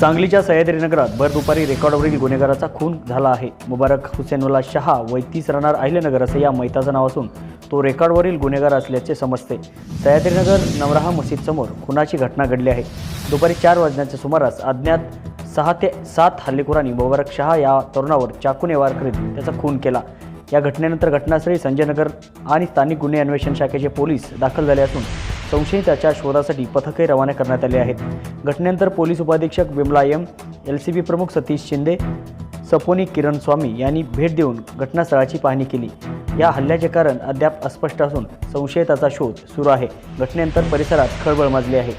सांगलीच्या सह्याद्री नगरात भर दुपारी रेकॉर्डवरील गुन्हेगाराचा खून झाला आहे. मुबारक हुसेनउल्ला शहा वैतीस राहणार आहिलेनगर असं या मैताचं नाव असून तो रेकॉर्डवरील गुन्हेगार असल्याचे समजते. सह्याद्रीनगर नवराहा मशीदसमोर खुनाची घटना घडली आहे. दुपारी चार वाजण्याच्या सुमारास अज्ञात सहा ते सात हल्लेखोरांनी मुबारक शहा या तरुणावर चाकूने वार करीत त्याचा खून केला. या घटनेनंतर घटनास्थळी संजयनगर आणि स्थानिक गुन्हे अन्वेषण शाखेचे पोलीस दाखल झाले असून संशयिताच्या शोधासाठी पथके रवाना करण्यात आली आहेत. घटनेनंतर पोलीस उपाधीक्षक Bimla M L C B प्रमुख सतीश शिंदे सपोनी किरण स्वामी यांनी भेट देऊन घटनास्थळाची पाहणी केली. या हल्ल्याचे कारण अद्याप अस्पष्ट असून संशयिताचा शोध सुरू आहे. घटनेनंतर परिसरात खळबळ माजली आहे.